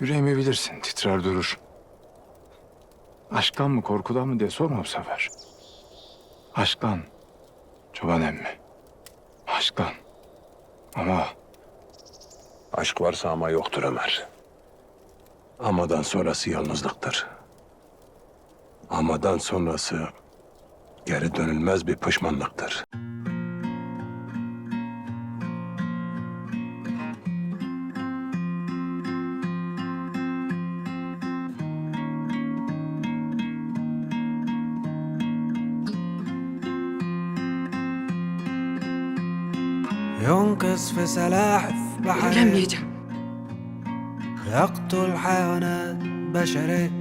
Yüreğimi bilirsin, titrer durur. Aşktan mı, korkudan mı diye sorma bu sefer. Aşktan, çoban emmi. Aşktan. Ama Aşk varsa ama yoktur Ömer. Amadan sonrası yalnızlıktır. Amadan sonrası geri dönülmez bir pişmanlıktır. ينقص في سلاحف بحري Evlenmeyeceğim. يقتل حيوانات بشرية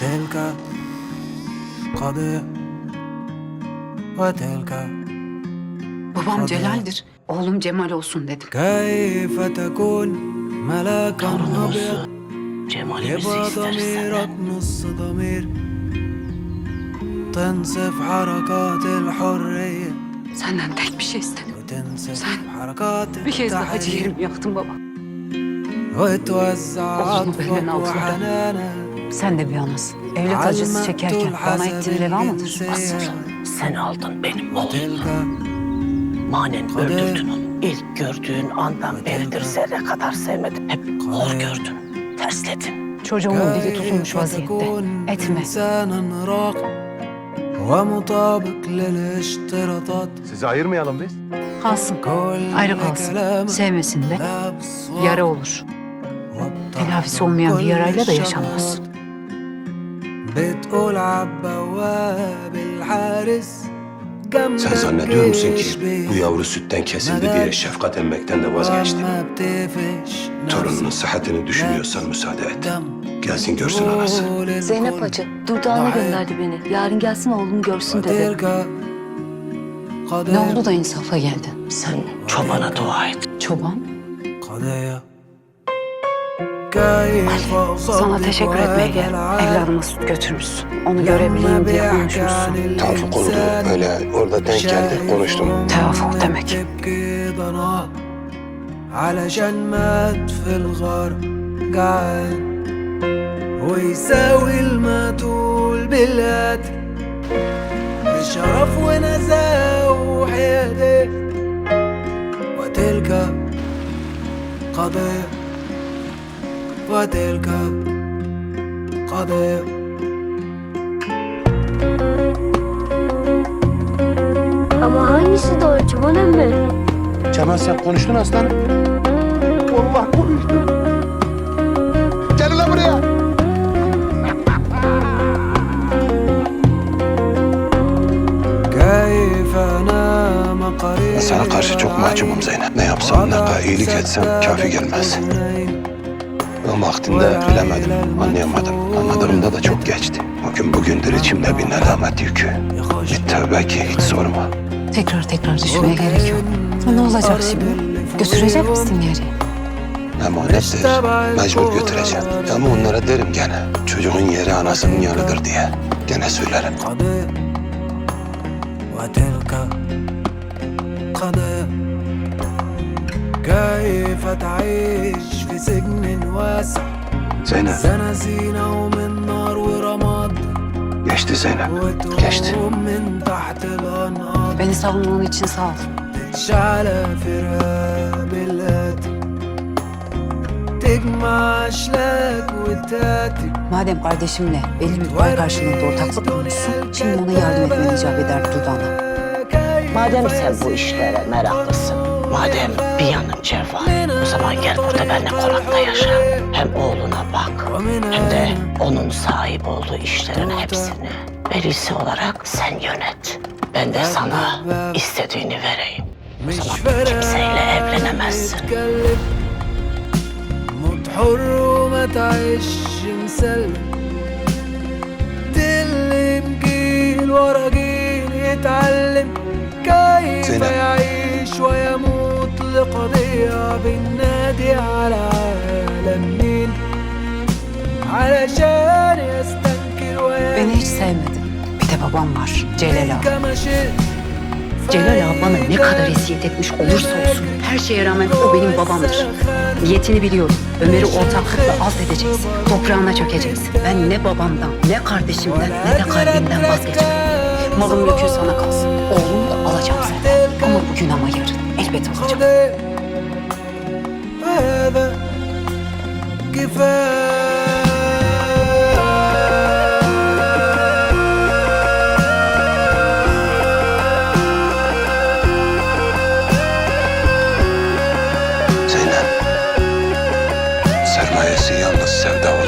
تلك قضية وتلك Babam Celal'dir. Oğlum Cemal olsun dedim. كيف تكون ملاكا أبيض Cemal'imizi يبقى isteriz ضميرك senden. نص ضمير تنصف حركات الحرية Senden tek bir şey istedim. Sen bir kez daha ciğerimi yaktın baba. Oğlumu benden aldılar. Sen de bir anasın. Evlat acısı çekerken bana ettiğin reva mıdır? Asıl sen aldın benim oğlumu. Manen öldürdün onu. İlk gördüğün andan beridir zerre kadar sevmedim. Hep hor gördün, tersledin. Çocuğumun dili tutulmuş vaziyette. Etme. إنسانا راق ومطابق للاشتراطات Sizi ayırmayalım biz. Kalsın. كل Ayrı kalsın. كلامك Sevmesin de. لا بصواب Yara olur. والطعم Telafisi olmayan bir كل yarayla da yaşanmaz. الشغلات. بتقول عبواب الحارس جنبك Sen zannediyor musun جيش ki bu yavru sütten kesildi diye şefkat emmekten de vazgeçti? وما بتقفش Torununun sıhhatini düşünüyorsan müsaade et. دم Gelsin görsün anası. قول Zeynep الكل Hacı Dudağını gönderdi beni. Yarın gelsin oğlum görsün dedi. وتلك قضية Ne oldu da insafa geldin? Sen çobana dua et. Çoban. قضية كيف Sana أصدق teşekkür etmeye هذا geldim. العالم Evladıma süt götürmüşsün. Onu görebileyim diye konuşmuşsun. Tevfik oldu. Öyle orada denk geldi. Konuştum. Tevafuk demek. تبكي ضناء علشان مات في الغار جعان ويساوي المقتول بالقتل بشرف ونزاهة وحيادة وتلك قضية وتلك قضية Ama hangisi doğru çoban emmi? Cemal sen konuştun aslanım. Vallahi konuştum. Sana karşı çok mahcubum Zeynep. Ne yapsam ne kadar iyilik etsem kafi gelmez. O vaktinde bilemedim, anlayamadım. Anladığımda da çok geçti. Bugün bugündür içimde bir nedamet yükü. Bir tövbe ki hiç sorma. Tekrar tekrar düşmeye gerek yok. Ne olacak şimdi? Götürecek misin geri? Emanettir, mecbur götüreceğim. Ama onlara derim gene. Çocuğun yeri anasının yanıdır diye. Gene söylerim. قضية وتلك قضية كيف تعيش في سجن واسع Zeynep, زنازينة ومن نار ورماد geçti Zeynep. Geçti. وتقوم من تحت الأنهار Beni savunman için sağ ol. تشعل فراب القاتل تجمع أشلاك وتاتي Madem kardeşimle belli bir pay karşılığında ortaklık kurmuşsun, şimdi ona yardım etmen icap eder Dudağına. Madem sen bu işlere meraklısın. Madem bir yanın cevval. O zaman gel burada benimle konakta yaşa. Hem oğluna bak. Hem de onun sahip olduğu işlerin hepsini velisi olarak sen yönet. Ben de sana istediğini vereyim. O مش zaman kimseyle evlenemezsin. تتكلم موت حر وما تعيش مسلم تلم جيل ورا جيل يتعلم كيف زينب. يعيش ويموت لقضية بالنادي على عالم مين علشان يستنكر Beni hiç ويعيش sevmedin. Bir de babam var, Celal ağa. كما شئت Celal ağa bana ne kadar eziyet etmiş olursa olsun her şeye rağmen o benim babamdır. Niyetini biliyorum. Ömer'i ortaklıkla alt edeceksin. Toprağına çökeceksin. Ben ne babamdan, ne kardeşimden, ne de kalbimden vazgeçmem. Malım mülkün sana kalsın. Oğlum da alacağım senden. Ama bugün ama yarın elbet alacağım. Zeynep, sermayesi yalnız sevda var.